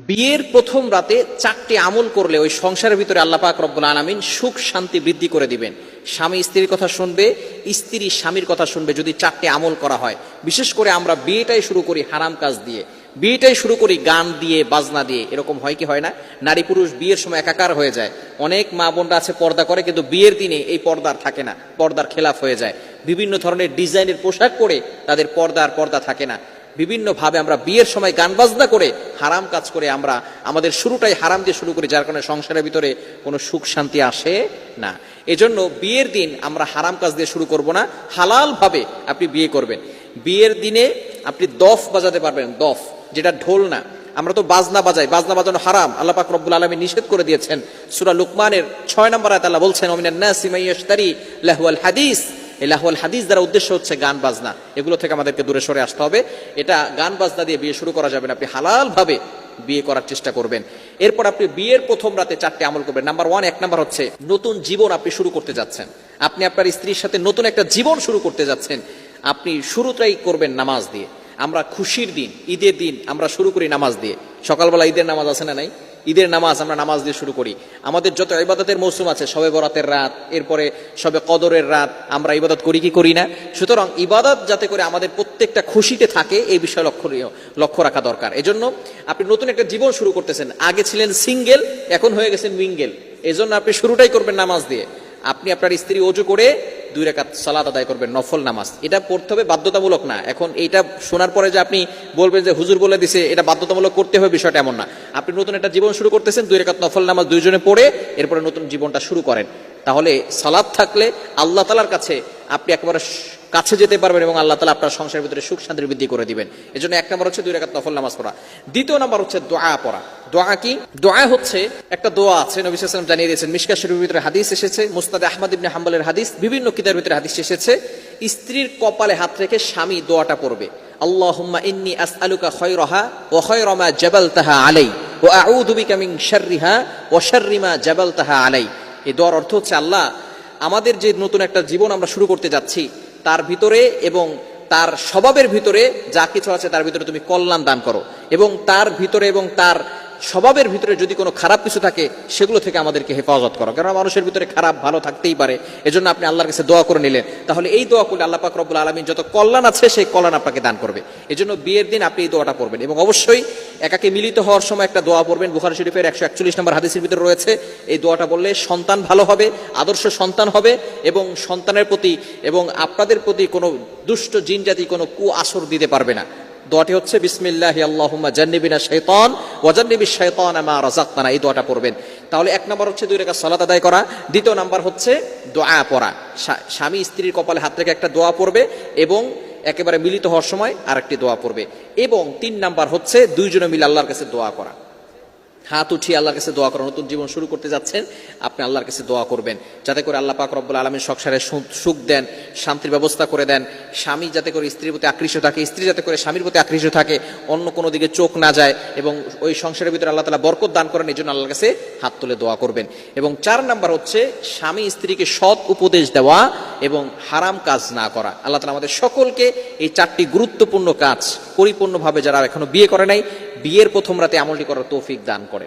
বিয়ের প্রথম রাতে চারটি আমল করলে ওই সংসারের ভিতরে আল্লাহ পাক রব্বুল আলামিন সুখ শান্তি বৃদ্ধি করে দিবেন। স্বামী স্ত্রীর কথা শুনবে, স্ত্রী স্বামীর কথা শুনবে যদি চারটি আমল করা হয়। বিশেষ করে আমরা বিয়েটাই শুরু করি হারাম কাজ দিয়ে। বিয়েটাই শুরু করি গান দিয়ে, বাজনা দিয়ে। এরকম হয় কি হয় না? নারী পুরুষ বিয়ের সময় একাকার হয়ে যায়। অনেক মা বোনরা আছে পর্দা করে, কিন্তু বিয়ের দিনে এই পর্দার থাকে না। পর্দার খেলাফ হয়ে যায়। বিভিন্ন ধরনের ডিজাইনের পোশাক পরে তাদের পর্দার পর্দা থাকে না। বিভিন্নভাবে আমরা বিয়ের সময় গান বাজনা করে হারাম কাজ করে আমরা, আমাদের শুরুটাই হারাম দিয়ে শুরু করি, যার কারণে সংসারের ভিতরে কোনো সুখ শান্তি আসে না। এজন্য বিয়ের দিন আমরা হারাম কাজ দিয়ে শুরু করব না, হালালভাবে আপনি বিয়ে করবেন। বিয়ের দিনে আপনি দফ বাজাতে পারবেন, দফ, যেটা ঢোল না। আমরা তো বাজনা বাজাই, বাজনা বাজানো হারাম, আল্লাহ পাক রব্বুল আলমী নিষেধ করে দিয়েছেন। সুরা লুকমানের ছয় নম্বর আয়াত আল্লাহ বলছেন অমিনান নাসি মাইয়াশতারি লাহুয়াল হাদিস। এই হাদিস দ্বারা উদ্দেশ্য হচ্ছে গান বাজনা। এগুলো থেকে আমাদেরকে দূরে সরে আসতে হবে। এটা গান বাজনা দিয়ে বিয়ে শুরু করা যাবে না। আপনি হালালভাবে বিয়ে করার চেষ্টা করবেন। এরপর আপনি বিয়ের প্রথম রাতে চারটে আমল করবেন। নাম্বার ওয়ান, এক নাম্বার হচ্ছে নতুন জীবন আপনি শুরু করতে যাচ্ছেন। আপনি আপনার স্ত্রীর সাথে নতুন একটা জীবন শুরু করতে যাচ্ছেন। আপনি শুরুটাই করবেন নামাজ দিয়ে। আমরা খুশির দিন, ঈদের দিন আমরা শুরু করি নামাজ দিয়ে। সকালবেলা ঈদের নামাজ আছে না নাই? ঈদের নামাজ আমরা নামাজ দিয়ে শুরু করি। আমাদের যত ইবাদতের মৌসুম আছে, সবে বরাতের রাত, এরপরে সবে কদরের রাত, আমরা ইবাদত করি কি করি না? সুতরাং ইবাদত যাতে করে আমাদের প্রত্যেকটা খুশিতে থাকে, এই বিষয়ে লক্ষ্যণীয় লক্ষ্য রাখা দরকার। এজন্য আপনি নতুন একটা জীবন শুরু করতেছেন। আগে ছিলেন সিঙ্গেল এখন হয়ে গেছেন উইঙ্গেল এজন্য আপনি শুরুটাই করবেন নামাজ দিয়ে। আপনি আপনার স্ত্রী অজু করে দুই রেখাত সালাদ আদায় করবেন, নফল নামাজ। এটা পড়তে হবে বাধ্যতামূলক না। এখন এইটা শোনার পরে যে আপনি বলবেন যে হুজুর বলে দিছে, এটা বাধ্যতামূলক করতে হবে, বিষয়টা এমন না। আপনি নতুন একটা জীবন শুরু করতেছেন, দুই রেখাত নফল নামাজ দুইজনে পড়ে, এরপরে নতুন জীবনটা শুরু করেন। তাহলে সালাদ থাকলে আল্লাহ তালার কাছে আপনি একেবারে কাছে যেতে পারবেন এবং আল্লাহ তালা আপনার সংসারের ভিতরে সুখ শান্তির বৃদ্ধি করে দিবেন। এই জন্য এক নম্বর হচ্ছে দুই রেখাত নফল নামাজ পড়া। দ্বিতীয় নম্বর হচ্ছে দোয়া পড়া। দোয়া কি? দোয়া হচ্ছে একটা দোয়া আছে, নবী জানিয়ে দিয়েছেন মিশকা শরীফের ভিতরে হাদিস এসেছে, মুস্তাদ আহমদ ইবনে হাম্বলের হাদিস, বিভিন্ন কিতার ভিতরে হাদিস এসেছে। স্ত্রীর কপালে হাত রেখে স্বামী দোয়াটা পড়বে। আল্লাহুম্মা ইন্নি আসআলুকা খায়রাহা ওয়া খায়রা মা জাবালতাহা আলাই ওয়া আউযু বিকা মিন শাররিহা ওয়া শাররি মা জাবালতাহা আলাই। এই দোয়ার অর্থ হচ্ছে, আল্লাহ, আমাদের যে নতুন একটা জীবন আমরা শুরু করতে যাচ্ছি, তার ভিতরে এবং তার স্বভাবের ভিতরে যা কিছু আছে, তার ভিতরে তুমি কল্যাণ দান করো। এবং তার ভিতরে এবং তার স্বভাবের ভিতরে যদি কোনো খারাপ কিছু থাকে, সেগুলো থেকে আমাদেরকে হেফাজত করো। কারণ মানুষের ভিতরে খারাপ ভালো থাকতেই পারে। এজন্য আপনি আল্লাহর কাছে দোয়া করে নিলেন। তাহলে এই দোয়া করলে আল্লাহ পাক রব্বুল যত কল্যাণ আছে, সেই কল্যাণ আপনাকে দান করবে। এজন্য বিয়ের দিন আপনি এই দোয়াটা পড়বেন এবং অবশ্যই একাকে মিলিত হওয়ার সময় একটা দোয়া পড়বেন। বুখারি শরীফের একশো একচল্লিশ নম্বর হাদিসের ভিতরে রয়েছে, এই দোয়াটা বললে সন্তান ভালো হবে, আদর্শ সন্তান হবে এবং সন্তানের প্রতি এবং আপনাদের প্রতি কোনো দুষ্ট জিন জাতি কোনো কু আসর দিতে পারবে না। দোয়াটি হচ্ছে, বিসমিল্লাহি আল্লাহুম্মা জান্নিবিনা শাইতান ওয়া জান্নিবিশ শাইতানা মা রাযাকতানা। এই দোয়াটা পড়বেন। তাহলে এক নম্বর হচ্ছে দুই রেখা সালাত আদায় করা। দ্বিতীয় নাম্বার হচ্ছে দোয়া পড়া। স্বামী স্ত্রীর কপালে হাত রেখে একটা দোয়া পড়বে এবং একেবারে মিলিত হওয়ার সময় আরেকটি দোয়া পড়বে। এবং তিন নাম্বার হচ্ছে দুইজনে মিলে আল্লাহর কাছে দোয়া করা। হাত উঠিয়ে আল্লাহর কাছে দোয়া করা। নতুন জীবন শুরু করতে যাচ্ছেন, আপনি আল্লাহর কাছে দোয়া করবেন। যাতে করে আল্লাহ পাক রব্বুল আলমীর সংসারে সুখ দেন, শান্তির ব্যবস্থা করে দেন। স্বামী যাতে করে স্ত্রীর প্রতি আকৃষ্ট থাকে, স্ত্রী যাতে করে স্বামীর প্রতি আকৃষ্ট থাকে, অন্য কোনো দিকে চোখ না যায় এবং ওই সংসারের ভিতরে আল্লাহ তালা বরকত দান করেন এই জন্য আল্লাহর কাছে হাত তুলে দোয়া করবেন। এবং চার নাম্বার হচ্ছে স্বামী স্ত্রীকে সৎ উপদেশ দেওয়া এবং হারাম কাজ না করা। আল্লাহ তালা আমাদের সকলকে এই চারটি গুরুত্বপূর্ণ কাজ পরিপূর্ণভাবে যারা এখনও বিয়ে করে নাই, বিয়ের প্রথম রাতে আমলটি করার তৌফিক দান করে